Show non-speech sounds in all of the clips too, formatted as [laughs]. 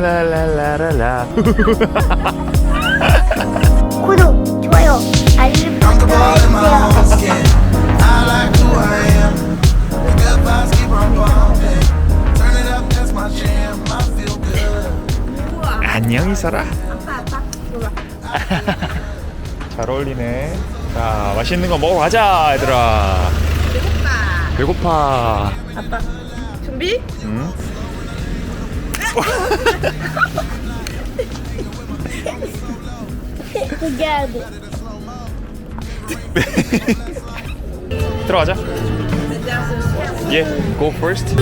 라라라라라. 구독, 좋아요, 알림 부탁드려요. I like who I am. The good vibes keep on bumping. Turn it up, that's my jam. I feel good. 안녕 이설아. 잘 어울리네. 자 맛있는 거 먹으러 가자 얘들아. 배고파. 배고파. 아빠 준비? 응? Regarde. 들어가자. 예, go first.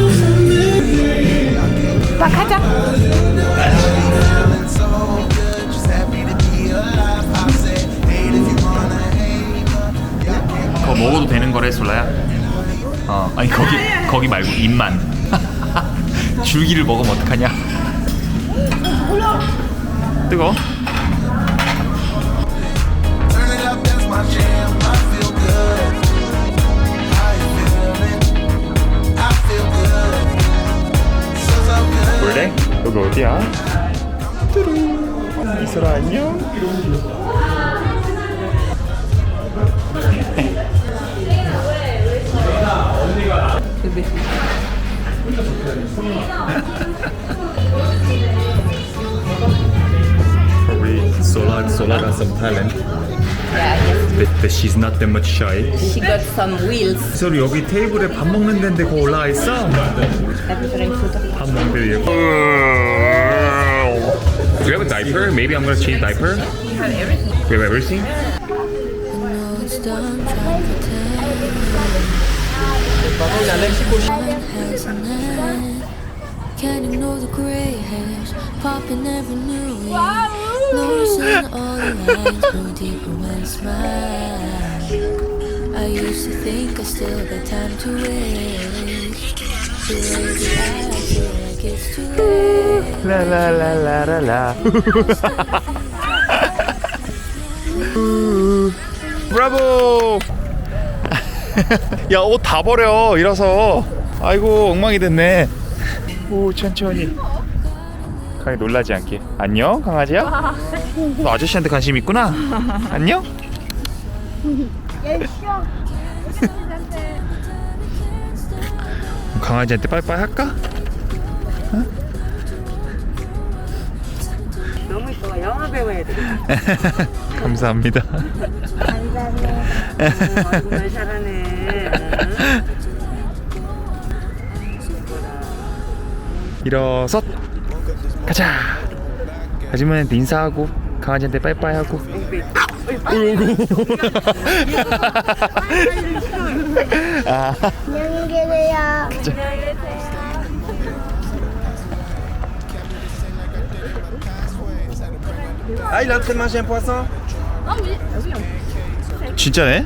wanna hate. 그거 먹어도 되는 거래 솔라야? 어 아니 거기 거기 말고 입만 줄기를 먹으면 어떡하냐 뜨거. 원래 여기 어디야? 뚜루 이슬아 안녕 Probably Sola, Sola got some talent. But, but she's not that much shy. She got some wheels 서로 여기 테이블에 밥 먹는 데인데 거 올라와 있어? 밥 먹는 데 위에. Do you have a diaper? Maybe I'm gonna change diaper. We have everything. We have everything. Wow. I used to think I still got time to waste. I feel like it's too late. La la la la la la. Bravo! [laughs] 야 옷 다 버려 일어서. 아이고 엉망이 됐네. 오 천천히. 강이 놀라지 않게. 안녕 강아지야? 너 아저씨한테 관심 있구나. 안녕? [laughs] 강아지한테 빠이빠이 할까? 너무 이뻐 영화 배우 해야 되겠다 감사합니다. 정말 [laughs] 잘하네 일어섰 가자. 아줌마한테 인사하고 강아지한테 빠이빠이 하고. 안녕히 계세요. Ah, il est en train de manger un poisson 진짜네?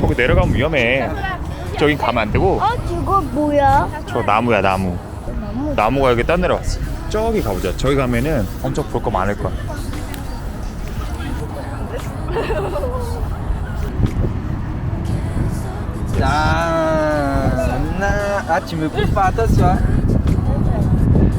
거기 내려가면 위험해. 저긴 가면 안 되고. 어, 저거 뭐야? 저 나무야 나무. 나무가 여기 딴 데로 왔어. 저기 가보자. 저기 가면은 엄청 볼 거 많을 거야. tu me coupes pas, attention.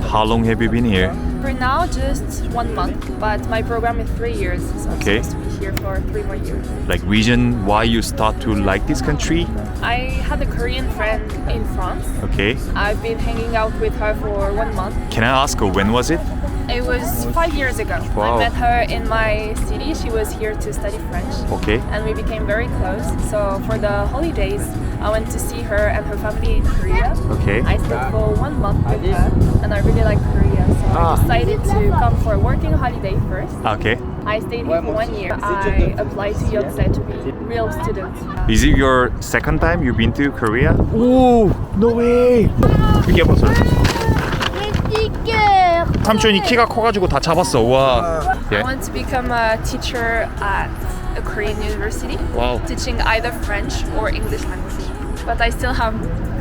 How long have you been here? For now, just one month, but my program is three years, so I'm supposed to be here for three more years. Like reason why you start to like this country? I had a Korean friend in France. Okay I've been hanging out with her for one month. Can I ask her when was it? It was five years ago. Wow. I met her in my city. She was here to study French. Okay And we became very close. So for the holidays, I went to see her and her family in Korea. Okay I stayed for one month with her, and I really like Korea. So Ah. I decided to come for a working holiday first. Okay I stayed here for one year. I applied to Yonsei to be real student. Is it your second time you've been to Korea? Oh, no way. 이게 벌써 스티커. 삼촌이 키가 커가지고 다 잡았어. 와. I 예. want to become a teacher at a Korean university, 와우. teaching either French or English language. But I still have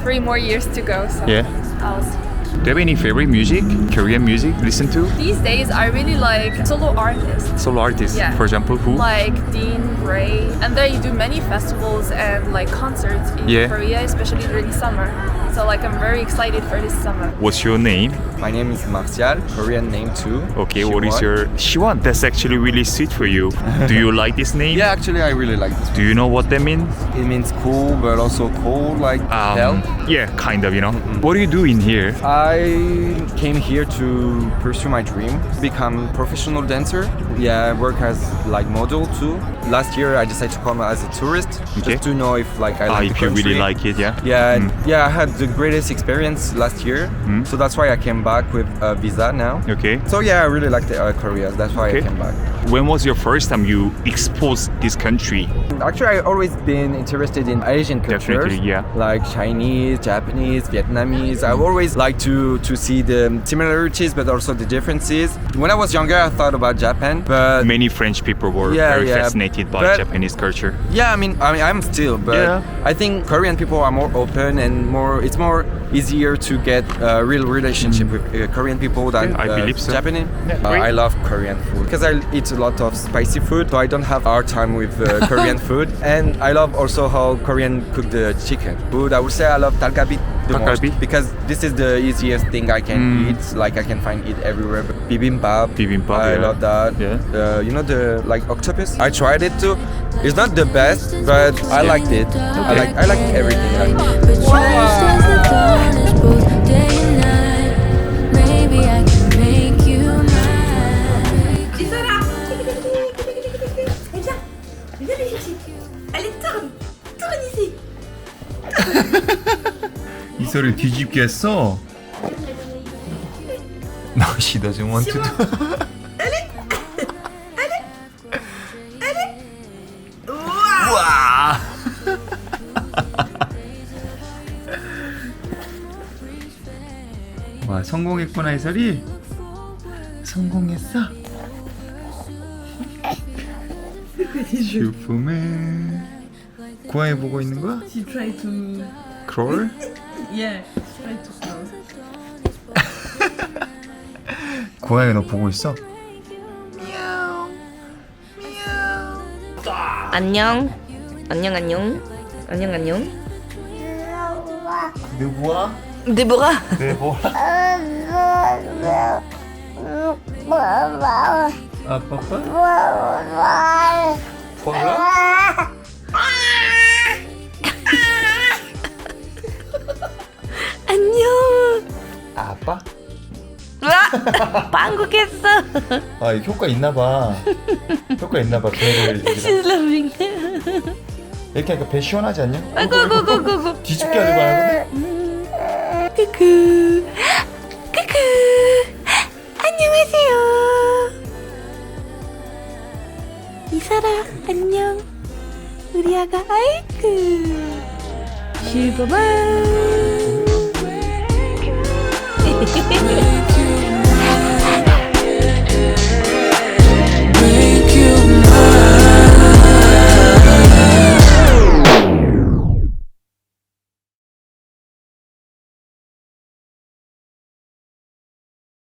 three more years to go, so Yeah. I'll see. Do you have any favorite music? Korean music? Listen to? These days, I really like solo artists. Solo artists, Yeah. for example, who? like Dean Gray, and they do many festivals and like concerts in Yeah. Korea, especially during summer. So like I'm very excited for this summer. What's your name? My name is Martial, Korean name too. Okay, what is your Shiwan? That's actually really sweet for you. [laughs] Do you like this name? Yeah, actually, I really like this. Do you know what that means? It means cool, but also cold, like hell. Um, yeah, kind of, you know. What do you do in here? I came here to pursue my dream, become professional dancer. Yeah, I work as like model too. Last year I decided to come as a tourist Okay. just to know if like I Ah, like if the you really like it, yeah. Yeah, Mm. yeah, I had the greatest experience last year, Mm. so that's why I came back with a visa now. Okay. So yeah, I really like the uh, Korea. That's why Okay. I came back. When was your first time you exposed this country? Actually, I always been interested in Asian cultures, Definitely, yeah. like Chinese, Japanese, Vietnamese. I've always like to to see the similarities, but also the differences. When I was younger, I thought about Japan, but Many French people were Yeah, very yeah, fascinated by but- Japanese culture. yeah, I mean, I mean, I'm still, but Yeah. I think Korean people are more open and more. It's more easier to get a real relationship with uh, Korean people than Yeah, I uh, believe so. Japanese. Yeah, Uh. I love Korean food because I eat a lot of spicy food, so I don't have hard time with uh, [laughs] Korean food. And I love also how Korean cook the chicken. Food, I would say I love talgabi the Talgabi? most because this is the easiest thing I can Mm. eat. Like I can find it everywhere. Bibimbap. Bibimbap, I yeah. love that. Yeah. Uh, you know the like octopus. I tried it too. It's not the best, but I Yeah. liked it. I like I like everything. Like, 이소를. No, she doesn't want to do. 성공했구나 이설이. 성공했어. 슈퍼맨. 고양이 보고 있는 거야? She tried to. 크롤? [laughs] Yeah, she tried to close. [laughs] 고양이 너 보고 있어? 안녕. 안녕 안녕. 안녕 안녕. 누구야? 데보라. 아빠빠? 안녕. 아빠? 와, 빵국했어. 아 이거 효과 있나 봐 효과 있나 봐 배를 여기다. She's loving. 이렇게 하니까 배 시원하지 않냐? 아이고 아이고 아이고 아이고. 뒤집게 하려고 하는데 크크. 크크. 안녕하세요. 이사라 안녕. 우리 아가 아이쿠. 슈퍼맨. [laughs]